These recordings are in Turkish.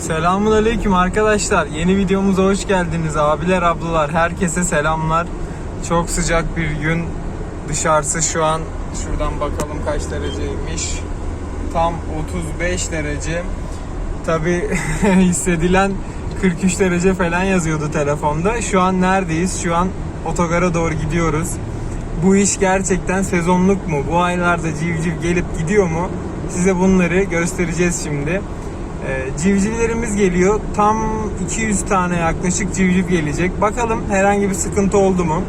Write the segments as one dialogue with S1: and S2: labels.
S1: Selamun aleyküm arkadaşlar. Yeni videomuza hoş geldiniz. Abiler, ablalar, herkese selamlar. Çok sıcak bir gün. Dışarısı şu an şuradan bakalım kaç dereceymiş. Tam 35 derece. Tabi hissedilen 43 derece falan yazıyordu telefonda. Şu an neredeyiz? Şu an otogara doğru gidiyoruz. Bu iş gerçekten sezonluk mu? Bu aylarda civciv gelip gidiyor mu? Size bunları göstereceğiz şimdi. Ee, civcivlerimiz geliyor. Tam 200 tane yaklaşık civciv gelecek. Bakalım herhangi bir sıkıntı oldu mu?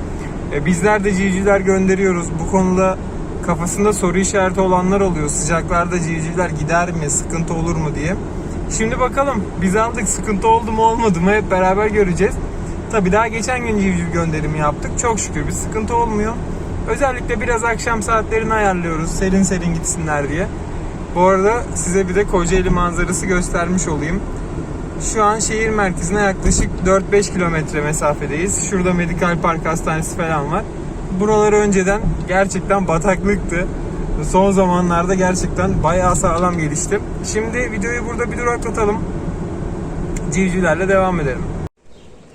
S1: Ee, bizler de civcivler gönderiyoruz. Bu konuda kafasında soru işareti olanlar oluyor. Sıcaklarda civcivler gider mi? Sıkıntı olur mu diye. Şimdi bakalım biz aldık sıkıntı oldu mu olmadı mı hep beraber göreceğiz. Tabii daha geçen gün civciv gönderimi yaptık. Çok şükür bir sıkıntı olmuyor. Özellikle biraz akşam saatlerini ayarlıyoruz. Serin serin gitsinler diye. Bu arada size bir de Kocaeli manzarası göstermiş olayım. Şu an şehir merkezine yaklaşık 4-5 kilometre mesafedeyiz. Şurada Medikal Park Hastanesi falan var. Buralar önceden gerçekten bataklıktı. Son zamanlarda gerçekten bayağı sağlam gelişti. Şimdi videoyu burada bir duraklatalım. Civcivlerle devam edelim.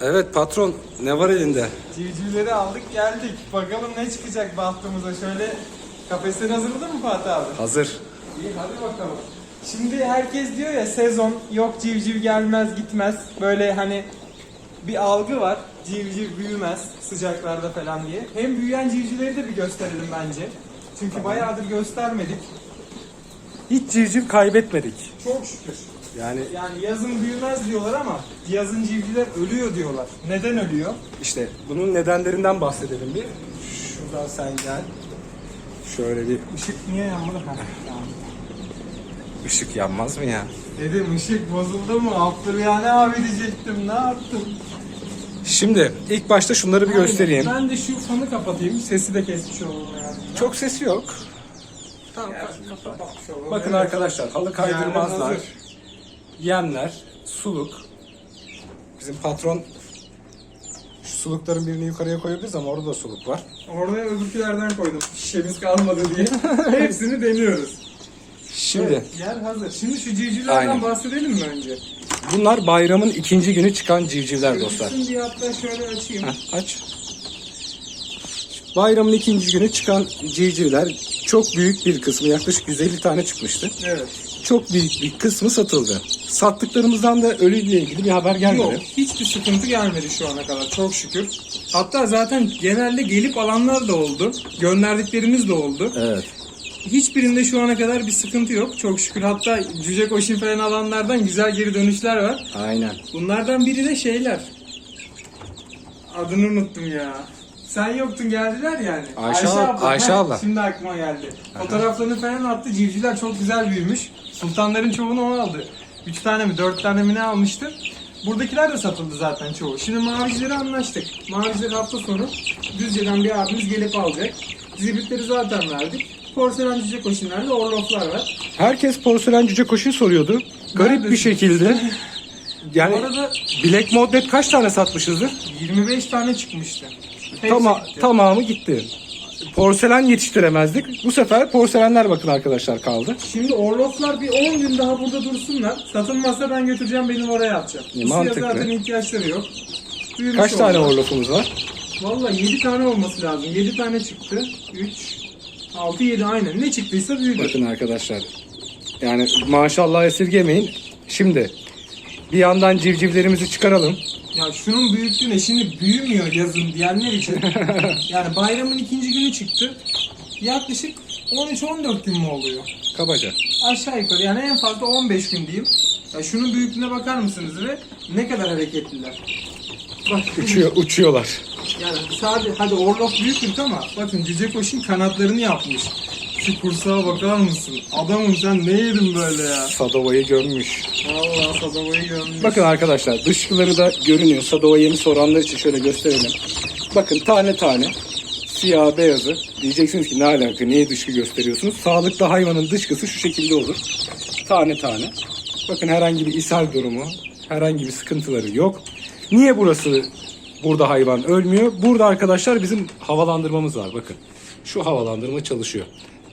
S2: Evet patron ne var elinde?
S1: Civcivleri aldık geldik. Bakalım ne çıkacak bahtımıza. Şöyle kafesleri hazırladın mı Fatih abi?
S2: Hazır.
S1: İyi hadi bakalım. Şimdi herkes diyor ya sezon yok civciv gelmez gitmez. Böyle hani bir algı var. Civciv büyümez sıcaklarda falan diye. Hem büyüyen civcivleri de bir gösterelim bence. Çünkü bayağıdır göstermedik.
S2: Hiç civciv kaybetmedik.
S1: Çok şükür.
S2: Yani
S1: Yani yazın büyümez diyorlar ama yazın civcivler ölüyor diyorlar. Neden ölüyor?
S2: işte bunun nedenlerinden bahsedelim bir. Şuradan sen gel. Şöyle bir
S1: Işık niye yanmadı? Yandı.
S2: Işık yanmaz mı ya?
S1: Dedim ışık bozuldu mu? Abdülhane abi diyecektim. Ne yaptım?
S2: Şimdi ilk başta şunları bir göstereyim.
S1: Ben de şu fanı kapatayım. Sesi de kesmiş olalım yani.
S2: Çok sesi yok.
S1: Tamam, kapatmış olalım.
S2: Bakın
S1: Evet.
S2: arkadaşlar halı kaydırmazlar.
S1: hazır.
S2: Yemler, suluk. Bizim patron şu sulukların birini yukarıya koyabiliriz ama orada da suluk var.
S1: Orada öbürkülerden koydum. Şişemiz kalmadı diye. Hepsini deniyoruz.
S2: Şimdi
S1: Evet, yer hazır. Şimdi şu civcivlerden
S2: Aynen.
S1: bahsedelim mi önce?
S2: bunlar bayramın ikinci günü çıkan civcivler dostlar.
S1: Gözüksün diye hatta şöyle açayım.
S2: Heh, aç. Bayramın ikinci günü çıkan civcivler çok büyük bir kısmı yaklaşık 150 tane çıkmıştı.
S1: Evet.
S2: Çok büyük bir kısmı satıldı. Sattıklarımızdan da ölüyle ilgili bir haber gelmedi.
S1: Yok hiçbir sıkıntı gelmedi şu ana kadar çok şükür. Hatta zaten genelde gelip alanlar da oldu. Gönderdiklerimiz de oldu.
S2: Evet.
S1: Hiçbirinde şu ana kadar bir sıkıntı yok çok şükür. Hatta cüce koşun falan alanlardan güzel geri dönüşler var.
S2: Aynen.
S1: Bunlardan biri de şeyler. Adını unuttum ya. Sen yoktun geldiler yani.
S2: Ayşe ab- Ayşe
S1: Heh,
S2: abla.
S1: Şimdi aklıma geldi. Fotoğraflarını falan attı. Civcivler çok güzel büyümüş. Sultanların çoğunu o aldı. 3 tane mi 4 tane mi ne almıştı. Buradakiler de satıldı zaten çoğu. Şimdi mavicileri anlaştık. Mavicileri hafta sonu Düzce'den bir abimiz gelip alacak. Zibritleri zaten verdik. Porselen cüce koşunlarla orloflar var.
S2: Herkes porselen cüce koşu soruyordu. Garip bir şekilde. Yani
S1: Bu arada
S2: Black Modnet kaç tane satmışızdır?
S1: 25 tane çıkmıştı. Hepsi
S2: Tama
S1: gitti.
S2: tamamı gitti. Porselen yetiştiremezdik. Bu sefer porselenler bakın arkadaşlar kaldı.
S1: Şimdi Orloflar bir 10 gün daha burada dursunlar. Satılmazsa ben götüreceğim benim oraya atacağım.
S2: E,
S1: suya
S2: mantıklı.
S1: zaten ihtiyaçları yok. Büyümüş
S2: Kaç tane
S1: oldular.
S2: orlofumuz var?
S1: Valla 7 tane olması lazım. 7 tane çıktı. 3, 6, 7 aynen. Ne çıktıysa büyüdü.
S2: Bakın arkadaşlar. Yani maşallah esirgemeyin. Şimdi bir yandan civcivlerimizi çıkaralım.
S1: Ya şunun büyüklüğüne şimdi büyümüyor yazın diyenler için. yani bayramın ikinci günü çıktı. Yaklaşık 13-14 gün mü oluyor?
S2: Kabaca.
S1: Aşağı yukarı yani en fazla 15 gün diyeyim. Ya şunun büyüklüğüne bakar mısınız ve ne kadar hareketliler. Bak
S2: Uçuyor, uçuyorlar.
S1: Yani sadece hadi Orlok büyüktür ama bakın Cüce Koş'un kanatlarını yapmış. Şu kursağa bakar mısın? Adamım sen ne yedin böyle ya?
S2: Sadova'yı gömmüş.
S1: Vallahi Sadova'yı görmüş.
S2: Bakın arkadaşlar dışkıları da görünüyor. Sadova yemi soranlar için şöyle gösterelim. Bakın tane tane siyah beyazı. Diyeceksiniz ki ne alaka niye dışkı gösteriyorsunuz? Sağlıklı hayvanın dışkısı şu şekilde olur. Tane tane. Bakın herhangi bir ishal durumu, herhangi bir sıkıntıları yok. Niye burası burada hayvan ölmüyor? Burada arkadaşlar bizim havalandırmamız var bakın. Şu havalandırma çalışıyor.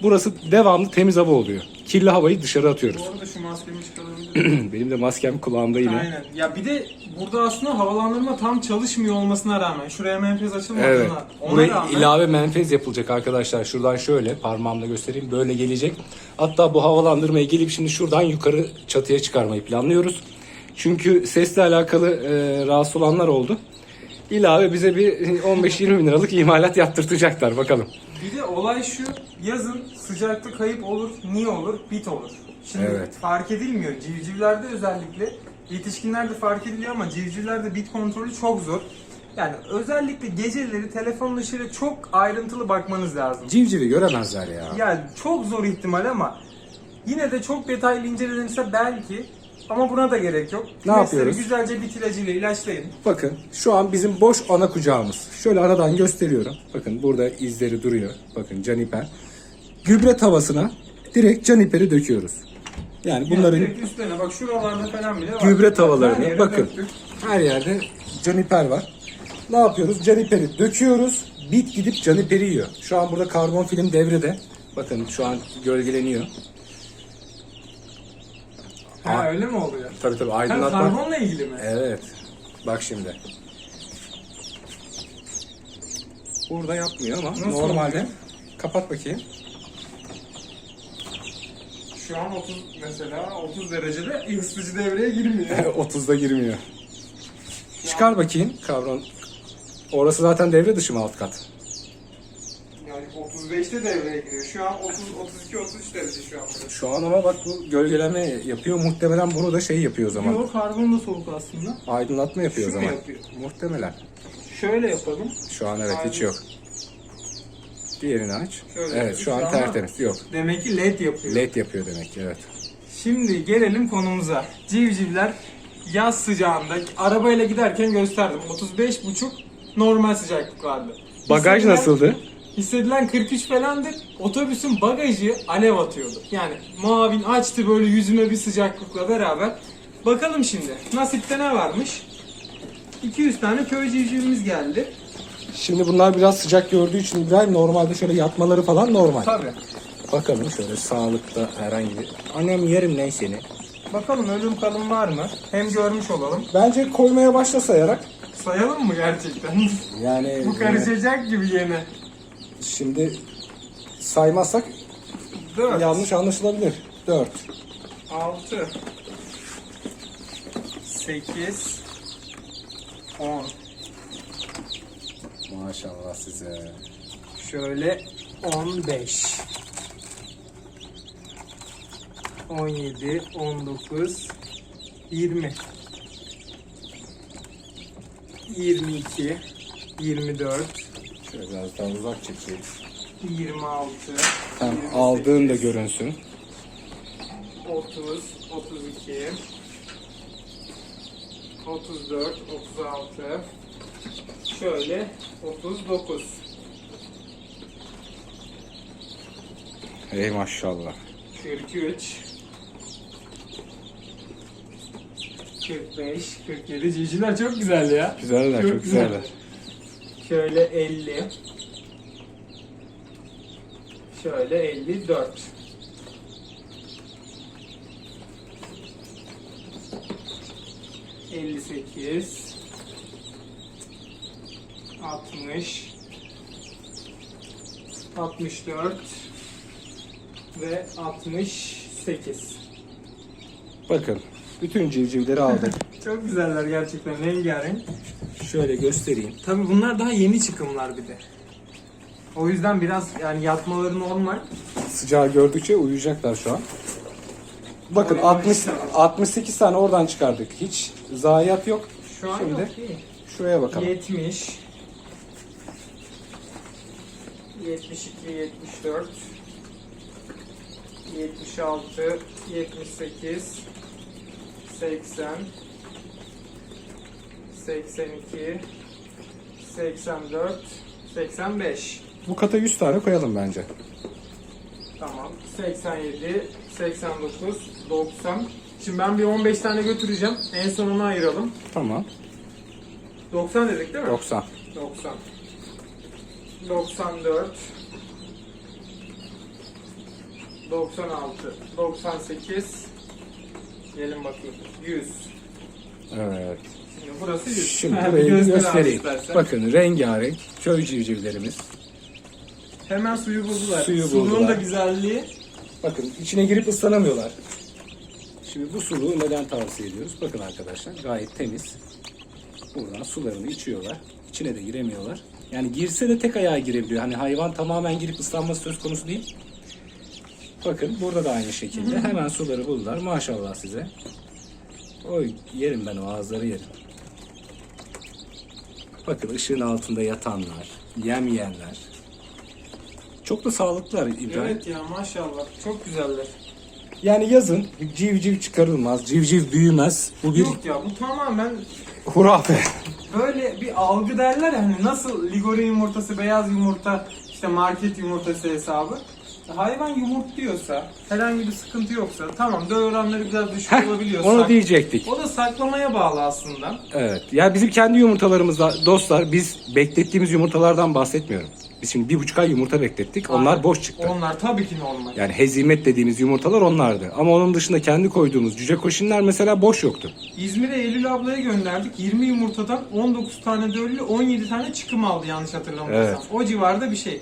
S2: burası devamlı temiz hava oluyor. Kirli havayı dışarı atıyoruz.
S1: Bu arada şu maskemi çıkarabilir
S2: Benim de maskem kulağımda yine.
S1: Aynen. Ya bir de burada aslında havalandırma tam çalışmıyor olmasına rağmen şuraya menfez açılmadığına
S2: Evet.
S1: ona
S2: Buraya
S1: rağmen
S2: ilave menfez yapılacak arkadaşlar. Şuradan şöyle parmağımla göstereyim. Böyle gelecek. Hatta bu havalandırmaya gelip şimdi şuradan yukarı çatıya çıkarmayı planlıyoruz. Çünkü sesle alakalı e, rahatsız olanlar oldu. İlave bize bir 15-20 bin liralık imalat yaptırtacaklar bakalım.
S1: Bir de olay şu, yazın sıcakta kayıp olur, niye olur? Bit olur. Şimdi
S2: Evet.
S1: fark edilmiyor. Civcivlerde özellikle, yetişkinlerde fark ediliyor ama civcivlerde bit kontrolü çok zor. Yani özellikle geceleri telefonun ışığıyla çok ayrıntılı bakmanız lazım.
S2: Civcivi göremezler ya.
S1: Yani çok zor ihtimal ama yine de çok detaylı incelenirse belki ama buna da gerek yok. Kümesleri
S2: yapıyoruz?
S1: güzelce bit ilacıyla ilaçlayın.
S2: Bakın şu an bizim boş ana kucağımız. Şöyle aradan gösteriyorum. Bakın burada izleri duruyor. Bakın caniper. Gübre tavasına direkt caniperi döküyoruz. Yani bunların
S1: Yani direkt üstlerine bak şuralarda falan bile var.
S2: gübre
S1: Her
S2: tavalarını
S1: yere
S2: bakın.
S1: döktük.
S2: Her yerde caniper var. Ne yapıyoruz? Caniperi döküyoruz. Bit gidip caniperi yiyor. Şu an burada karbon film devrede. Bakın şu an gölgeleniyor.
S1: Ha öyle mi oluyor?
S2: Tabii tabii
S1: Ha,
S2: aydınlatma.
S1: karbonla ilgili mi?
S2: Evet. Bak şimdi. Burada yapmıyor ama
S1: Nasıl
S2: normalde.
S1: oluyor?
S2: Kapat bakayım.
S1: Şu an 30 mesela 30 derecede ısıtıcı devreye girmiyor.
S2: 30'da girmiyor. Çıkar bakayım kavron. Orası zaten devre dışı mı alt kat?
S1: Yani 35'te devreye giriyor. Şu an 30 32 33 derece şu an burası.
S2: Şu an ama bak bu gölgeleme yapıyor. Muhtemelen bunu da şey yapıyor o zaman.
S1: Yok karbon da soğuk aslında.
S2: Aydınlatma yapıyor o
S1: Şu mu
S2: zaman.
S1: yapıyor?
S2: Muhtemelen.
S1: Şöyle yapalım.
S2: Şu an evet hiç yok. Diğerini aç.
S1: Şöyle
S2: evet şu an tertemiz. Yok.
S1: Demek ki led yapıyor.
S2: LED yapıyor demek ki evet.
S1: Şimdi gelelim konumuza. Civcivler yaz sıcağında arabayla giderken gösterdim. 35,5 normal sıcaklıklardı.
S2: Bagaj
S1: Hissedilen-
S2: nasıldı?
S1: Hissedilen 43 falandır. Otobüsün bagajı alev atıyordu. Yani muavin açtı böyle yüzüme bir sıcaklıkla beraber. Bakalım şimdi nasipte ne varmış? 200 tane köy civcivimiz geldi.
S2: Şimdi bunlar biraz sıcak gördüğü için İbrahim normalde şöyle yatmaları falan normal.
S1: Tabii.
S2: Bakalım şöyle sağlıkta herhangi bir... Annem yerim ne seni?
S1: Bakalım ölüm kalım var mı? Hem görmüş olalım.
S2: Bence koymaya başla sayarak.
S1: Sayalım mı gerçekten?
S2: Yani
S1: Bu karışacak gibi yine.
S2: Şimdi saymazsak
S1: 4,
S2: yanlış anlaşılabilir. 4.
S1: 6, 8, 10.
S2: Maşallah size.
S1: Şöyle 15 17 19 20 22 24
S2: Şöyle biraz daha uzak çekeyim.
S1: 26
S2: Tam
S1: 28,
S2: aldığın da görünsün.
S1: 30 32 34 36 şöyle 39
S2: Ey maşallah.
S1: 43 45 47 ciciler çok güzel ya.
S2: Güzeller, çok güzeller.
S1: Şöyle 50 Şöyle 54 58 60 64 ve 68
S2: Bakın bütün civcivleri aldık.
S1: Çok güzeller gerçekten rengarenk.
S2: Şöyle göstereyim.
S1: Tabii bunlar daha yeni çıkımlar bir de. O yüzden biraz yani yatmaları normal.
S2: Sıcağı gördükçe uyuyacaklar şu an. Bakın
S1: Oy,
S2: 60
S1: maşallah.
S2: 68 tane oradan çıkardık. Hiç zayiat yok.
S1: Şu an
S2: Şimdi
S1: yok değil.
S2: şuraya bakalım.
S1: 70 72 74 76 78 80 82 84 85
S2: Bu kata 100 tane koyalım bence.
S1: Tamam. 87, 89, 90. Şimdi ben bir 15 tane götüreceğim. En son onu ayıralım.
S2: Tamam.
S1: 90 dedik değil mi?
S2: 90.
S1: 90. 94. 96, 98. Gelin bakayım. 100.
S2: Evet.
S1: Burası 100.
S2: Şimdi
S1: Ha,
S2: burayı bir
S1: göster abi
S2: göstereyim.
S1: istersen.
S2: Bakın rengarenk köy civcivlerimiz.
S1: Hemen suyu buldular.
S2: Suyu
S1: Suluğun
S2: buldular.
S1: da güzelliği.
S2: Bakın içine girip ıslanamıyorlar. Şimdi bu suluğu neden tavsiye ediyoruz? Bakın arkadaşlar gayet temiz. Buradan sularını içiyorlar. İçine de giremiyorlar. Yani girse de tek ayağa girebiliyor. Hani hayvan tamamen girip ıslanması söz konusu değil. Bakın burada da aynı şekilde. Hemen suları buldular. Maşallah size. Oy yerim ben o ağızları yerim. Bakın ışığın altında yatanlar, yem yiyenler. Çok da sağlıklılar İbrahim.
S1: Evet ya maşallah. Çok güzeller.
S2: Yani yazın civciv çıkarılmaz, civciv büyümez. Bu bir
S1: Yok ya bu tamamen
S2: hurafe.
S1: böyle bir algı derler ya hani nasıl ligori yumurtası, beyaz yumurta, işte market yumurtası hesabı. Hayvan yumurtluyorsa, herhangi bir sıkıntı yoksa tamam döl oranları biraz düşük
S2: Heh,
S1: olabiliyor.
S2: onu
S1: sak-
S2: diyecektik.
S1: O da saklamaya bağlı aslında.
S2: Evet. Ya bizim kendi yumurtalarımızda dostlar biz beklettiğimiz yumurtalardan bahsetmiyorum. Biz şimdi bir buçuk ay yumurta beklettik. Onlar
S1: Aynen.
S2: boş çıktı.
S1: Onlar tabii ki normal.
S2: Yani hezimet dediğimiz yumurtalar onlardı. Ama onun dışında kendi koyduğumuz cüce koşinler mesela boş yoktu.
S1: İzmir'e Eylül ablaya gönderdik. 20 yumurtadan 19 tane döllü, 17 tane çıkım aldı yanlış hatırlamıyorsam.
S2: Evet.
S1: O civarda bir şey.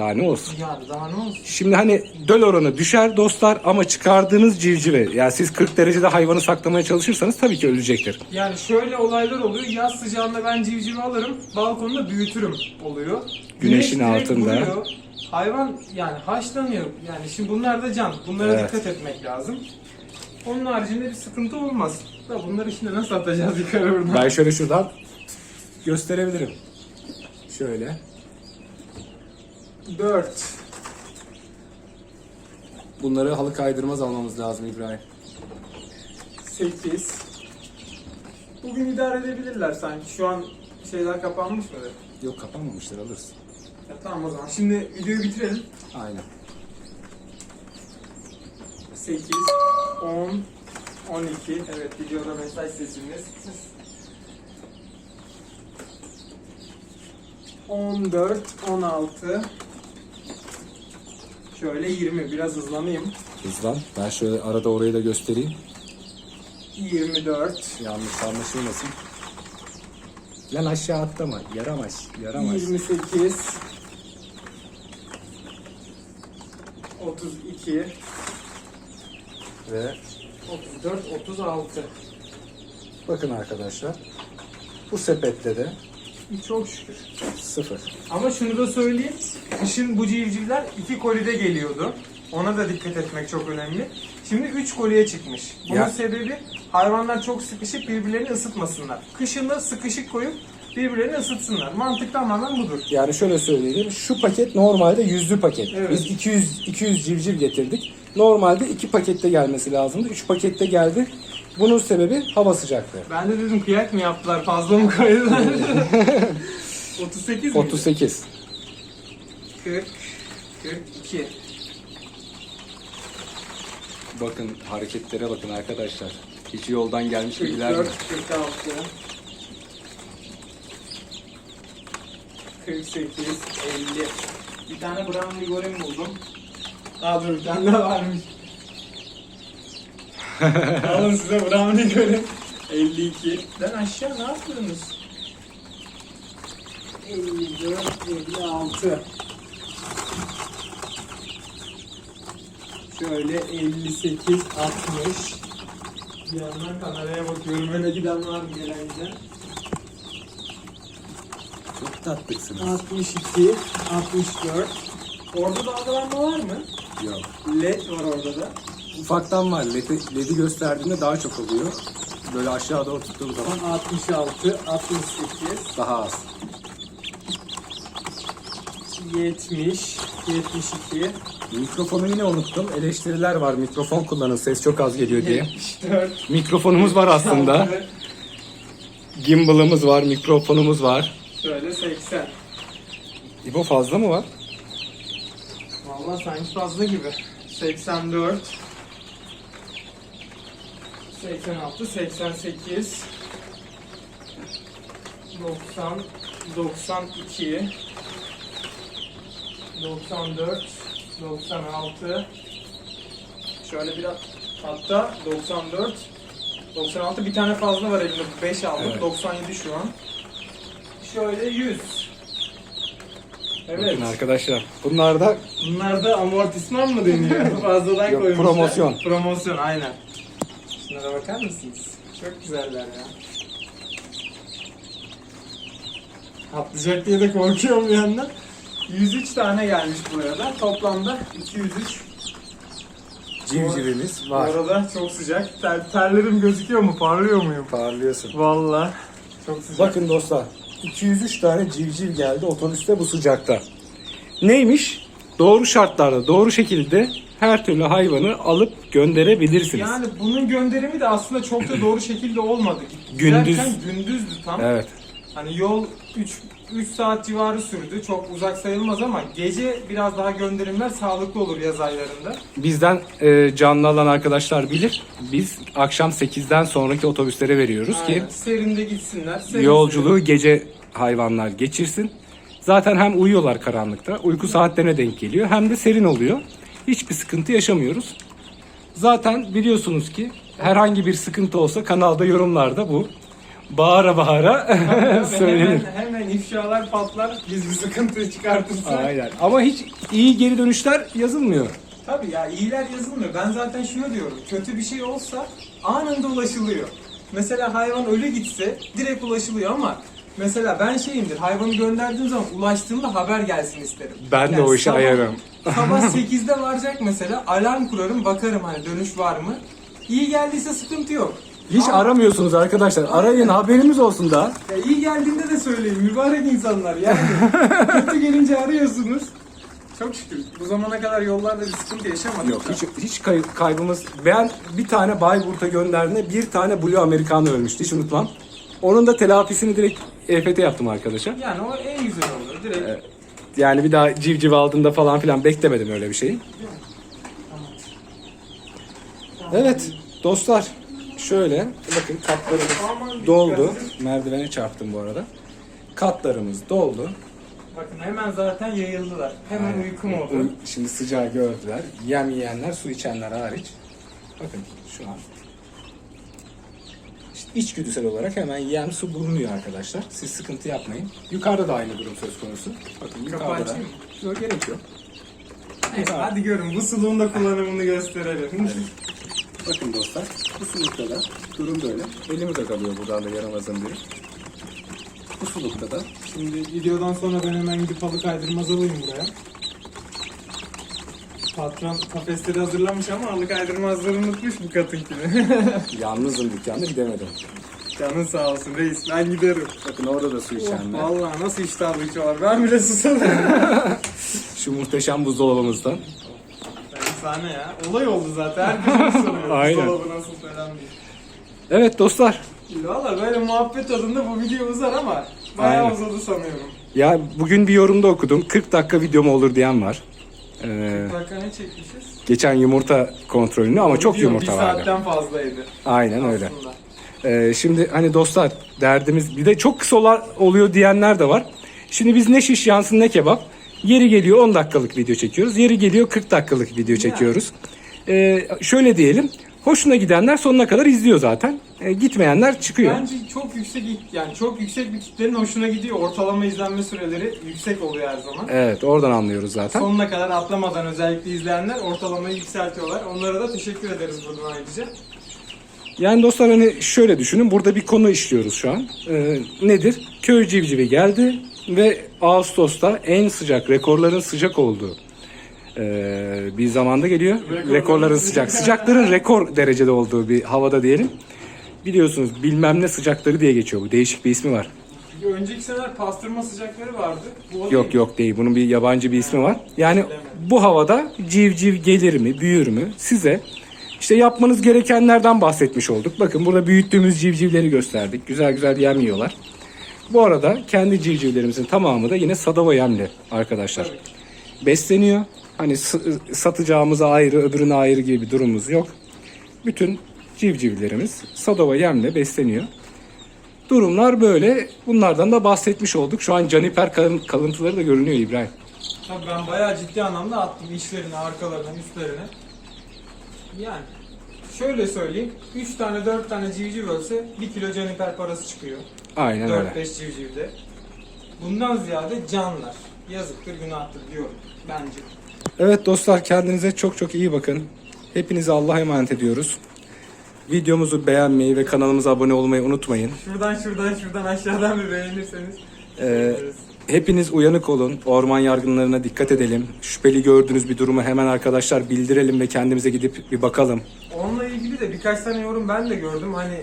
S2: Daha ne olsun.
S1: Yani daha ne olsun?
S2: Şimdi hani döl oranı düşer dostlar ama çıkardığınız civcive yani siz 40 derecede hayvanı saklamaya çalışırsanız tabii ki ölecektir.
S1: Yani şöyle olaylar oluyor. Yaz sıcağında ben civcivi alırım, balkonda büyütürüm oluyor.
S2: Güneşin
S1: Güneş direkt
S2: altında.
S1: vuruyor. Hayvan yani haşlanıyor. Yani şimdi bunlar da can. Bunlara
S2: Evet.
S1: dikkat etmek lazım. Onun haricinde bir sıkıntı olmaz. Da bunları şimdi nasıl atacağız yukarı buradan?
S2: Ben şöyle şuradan gösterebilirim. Şöyle.
S1: 4.
S2: Bunları halı kaydırmaz almamız lazım İbrahim.
S1: 8. Bugün idare edebilirler sanki. Şu an şeyler kapanmış mıdır?
S2: Yok kapanmamıştır alırız.
S1: Ya tamam o zaman. Şimdi videoyu bitirelim.
S2: Aynen.
S1: 8, 10, 12. Evet videoda mesaj sesiniz. 14, 16. Şöyle 20. Biraz hızlanayım.
S2: Hızlan. Ben şöyle arada orayı da göstereyim.
S1: 24,
S2: Yanlış anlaşılmasın. Lan aşağı atlama. Yaramaz. Yaramaz.
S1: 28, 32,
S2: Ve
S1: 34, 36.
S2: bakın arkadaşlar. Bu sepette de
S1: Çok şükür.
S2: sıfır.
S1: Ama şunu da söyleyeyim. Kışın bu civcivler iki kolide geliyordu. Ona da dikkat etmek çok önemli. Şimdi 3 koliye çıkmış. Bunun
S2: Ya-
S1: sebebi hayvanlar çok sıkışıp birbirlerini ısıtmasınlar. Kışın da sıkışık koyup birbirlerini ısıtsınlar. Mantık tamamen budur.
S2: Yani şöyle söyleyelim. Şu paket normalde yüzlü paket.
S1: Evet.
S2: Biz 200 200 civciv getirdik. Normalde iki pakette gelmesi lazımdı. 3 pakette geldi. Bunun sebebi hava sıcaklığı.
S1: Ben de dedim kıyak mı yaptılar fazla mı koydular? 38 mi?
S2: 38.
S1: 40, 42.
S2: Bakın hareketlere bakın arkadaşlar. Hiç yoldan gelmiş gibiler mi?
S1: 44, 46. 48, 50. Bir tane brown ligorim buldum. Aa dur bir tane daha varmış. Alın size brown ligorim. 52. Lan aşağı ne yapıyorsunuz? 54, 56. Şöyle 58, 60. Bir yandan kameraya bakıyorum. Öne giden var mı gelen giden?
S2: Çok tatlısınız.
S1: 62, 64. Orada dalgalanma var mı?
S2: Yok.
S1: LED var orada da.
S2: Ufaktan var. LED'i, LED'i gösterdiğinde daha çok oluyor. Böyle aşağı doğru tuttuğum zaman
S1: 66, 68,
S2: daha az.
S1: 70, 72,
S2: Mikrofonu yine unuttum. Eleştiriler var. Mikrofon kullanın ses çok az geliyor diye.
S1: 74.
S2: Mikrofonumuz var aslında. Gimbal'ımız var, mikrofonumuz var.
S1: Şöyle 80.
S2: İbo fazla mı var?
S1: Vallahi sanki fazla gibi. 84 86 88 90 92 94 96 Şöyle biraz hatta 94 96 bir tane fazla var elimde 5 aldım
S2: Evet.
S1: 97 şu an Şöyle 100 Evet
S2: Bakın arkadaşlar. Bunlar da
S1: Bunlar da amortisman mı deniyor? Fazladan
S2: Yok,
S1: koymuşlar.
S2: promosyon.
S1: Promosyon aynen. Şunlara bakar mısınız? Çok güzeller ya. Atlayacak diye de korkuyorum bir yandan. 103 tane gelmiş bu arada. Toplamda 203.
S2: civcivimiz
S1: Bu
S2: var.
S1: arada çok sıcak. Ter, terlerim gözüküyor mu? Parlıyor muyum?
S2: Parlıyorsun.
S1: Vallahi çok sıcak.
S2: Bakın dostlar 203 tane civciv geldi otobüste bu sıcakta. Neymiş? Doğru şartlarda doğru şekilde her türlü hayvanı alıp gönderebilirsiniz.
S1: Yani bunun gönderimi de aslında çok da doğru şekilde olmadı.
S2: Gündüz.
S1: Giderken gündüzdü tam.
S2: Evet.
S1: Hani yol 3 3 saat civarı sürdü. Çok uzak sayılmaz ama gece biraz daha gönderimler sağlıklı olur yaz aylarında.
S2: Bizden e, canlı alan arkadaşlar bilir. Biz akşam 8'den sonraki otobüslere veriyoruz ki
S1: Aynen. Serinde gitsinler. serin
S2: yolculuğu gece hayvanlar geçirsin. Zaten hem uyuyorlar karanlıkta, uyku saatlerine denk geliyor hem de serin oluyor. Hiçbir sıkıntı yaşamıyoruz. Zaten biliyorsunuz ki herhangi bir sıkıntı olsa kanalda yorumlarda bu bağıra bağıra söylenir.
S1: Hemen, hemen ifşalar patlar. Biz bir sıkıntı çıkartırsa.
S2: Aynen. Ama hiç iyi geri dönüşler yazılmıyor.
S1: Tabii ya iyiler yazılmıyor. Ben zaten şunu diyorum. Kötü bir şey olsa anında ulaşılıyor. Mesela hayvan ölü gitse direkt ulaşılıyor ama mesela ben şeyimdir. Hayvanı gönderdiğim zaman ulaştığımda haber gelsin isterim.
S2: Ben de o işi
S1: sabah-
S2: ayarım.
S1: Sabah 8'de varacak mesela. Alarm kurarım bakarım hani dönüş var mı. İyi geldiyse sıkıntı yok.
S2: Hiç aramıyorsunuz arkadaşlar. Arayın haberimiz olsun da.
S1: Ya iyi geldiğinde de söyleyin. Mübarek insanlar yani. Kötü gelince arıyorsunuz. Çok şükür. Bu zamana kadar yollarda bir sıkıntı yaşamadık.
S2: Yok
S1: da.
S2: hiç hiç kay- kaybımız. Ben bir tane Bayburt'a gönderdiğimde bir tane Blue Americano ölmüştü hiç unutmam. Onun da telafisini direkt EFT yaptım arkadaşa.
S1: Yani o en güzel olur. Direkt
S2: Yani bir daha civciv aldığında falan filan beklemedim öyle bir şeyi. Evet dostlar şöyle bakın katlarımız doldu. Merdivene çarptım bu arada. Katlarımız doldu.
S1: Bakın hemen zaten yayıldılar. Hemen uykum oldu.
S2: Şimdi sıcağı gördüler. Yem yiyenler, su içenler hariç. Bakın şu an. İşte içgüdüsel olarak hemen yem su bulunuyor arkadaşlar. Siz sıkıntı yapmayın. Yukarıda da aynı durum söz konusu. Bakın yukarıda da. Yok gerek yok.
S1: Neyse, hadi görün bu suluğun da kullanımını gösterelim.
S2: Bakın dostlar. Bu sulukta da durum böyle. Elimi de kalıyor buradan da yaramazın biri. Bu sulukta da
S1: Şimdi videodan sonra ben hemen gidip halı kaydırmaz alayım buraya. Patron kafesleri hazırlamış ama halı kaydırmazları unutmuş bu katınkini.
S2: yalnızım dükkanda gidemedim.
S1: Canın sağ olsun reis ben giderim.
S2: Bakın orada da su içenler.
S1: Vallahi nasıl iştahlı içiyorlar ben bile susadım.
S2: Şu muhteşem buzdolabımızdan.
S1: Efsane ya. Olay oldu zaten. Herkes soruyor.
S2: Aynen.
S1: Buzdolabı nasıl falan diye.
S2: Evet dostlar.
S1: Valla böyle muhabbet tadında bu video uzar ama bayağı
S2: Aynen.
S1: uzadı sanıyorum.
S2: Ya bugün bir yorumda okudum. 40 dakika video mu olur diyen var. Ee,
S1: Dakika ne çekmişiz?
S2: geçen yumurta kontrolünü ama çok
S1: Video
S2: yumurta
S1: bir
S2: vardı.
S1: saatten fazlaydı.
S2: Aynen öyle.
S1: aslında.
S2: Ee, şimdi hani dostlar derdimiz bir de çok kısa ola- oluyor diyenler de var. Şimdi biz ne şiş yansın ne kebap. Yeri geliyor 10 dakikalık video çekiyoruz. Yeri geliyor 40 dakikalık video çekiyoruz. Ee, şöyle diyelim. Hoşuna gidenler sonuna kadar izliyor zaten. Ee, gitmeyenler çıkıyor.
S1: Bence çok yüksek yani çok yüksek bir kitlenin hoşuna gidiyor. Ortalama izlenme süreleri yüksek oluyor her zaman.
S2: Evet oradan anlıyoruz zaten.
S1: Sonuna kadar atlamadan özellikle izleyenler ortalamayı yükseltiyorlar. Onlara da teşekkür ederiz buradan ayrıca.
S2: Yani dostlar hani şöyle düşünün. Burada bir konu işliyoruz şu an. Ee, nedir? Köy civcivi geldi ve Ağustos'ta en sıcak, rekorların sıcak olduğu ee, bir zamanda geliyor.
S1: Rekorların
S2: Rekorların
S1: sıcak.
S2: sıcak. Sıcakların rekor derecede olduğu bir havada diyelim. Biliyorsunuz bilmem ne sıcakları diye geçiyor bu. Değişik bir ismi var.
S1: Çünkü önceki seneler pastırma sıcakları vardı. Bu o
S2: Yok
S1: değil.
S2: yok değil. Bunun bir yabancı bir ismi var. Yani bu havada civciv gelir mi, büyür mü? Size işte yapmanız gerekenlerden bahsetmiş olduk. Bakın burada büyüttüğümüz civcivleri gösterdik. Güzel güzel yem yiyorlar. Bu arada kendi civcivlerimizin tamamı da yine sadava yemli arkadaşlar. Besleniyor. Hani satacağımıza ayrı, öbürüne ayrı gibi bir durumumuz yok. Bütün civcivlerimiz sadava yemle besleniyor. Durumlar böyle. Bunlardan da bahsetmiş olduk. Şu an caniper kalın- kalıntıları da görünüyor İbrahim.
S1: Tabii ben bayağı ciddi anlamda attım işlerini, arkalarına, üstlerine. Yani şöyle söyleyeyim. 3 tane 4 tane civciv ölse 1 kilo caniper parası çıkıyor.
S2: Aynen öyle.
S1: 4-5 civcivde. Bundan ziyade canlar. Yazıktır, günahtır diyorum bence.
S2: Evet dostlar kendinize çok çok iyi bakın. Hepinizi Allah'a emanet ediyoruz. Videomuzu beğenmeyi ve kanalımıza abone olmayı unutmayın.
S1: Şuradan şuradan şuradan aşağıdan bir beğenirseniz.
S2: Ee,
S1: seviniriz.
S2: Hepiniz uyanık olun. Orman yargınlarına dikkat edelim. Şüpheli gördüğünüz bir durumu hemen arkadaşlar bildirelim ve kendimize gidip bir bakalım.
S1: Onunla ilgili de birkaç tane yorum ben de gördüm. Hani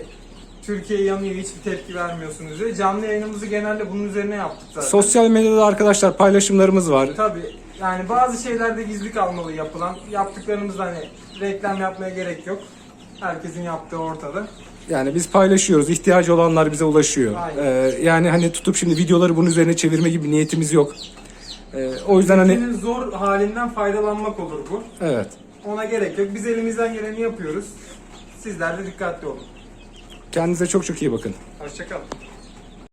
S1: Türkiye yanıyor hiçbir tepki vermiyorsunuz diye. Canlı yayınımızı genelde bunun üzerine yaptık zaten.
S2: Sosyal medyada arkadaşlar paylaşımlarımız var.
S1: Tabii yani bazı şeylerde gizli kalmalı yapılan. Yaptıklarımızda hani reklam yapmaya gerek yok. Herkesin yaptığı ortada.
S2: Yani biz paylaşıyoruz. İhtiyacı olanlar bize ulaşıyor. Ee, yani hani tutup şimdi videoları bunun üzerine çevirme gibi niyetimiz yok. Ee, o yüzden hani
S1: Ülkenin zor halinden faydalanmak olur bu.
S2: evet.
S1: Ona gerek yok. Biz elimizden geleni yapıyoruz. Sizler de dikkatli olun.
S2: Kendinize çok çok iyi bakın.
S1: Hoşçakalın.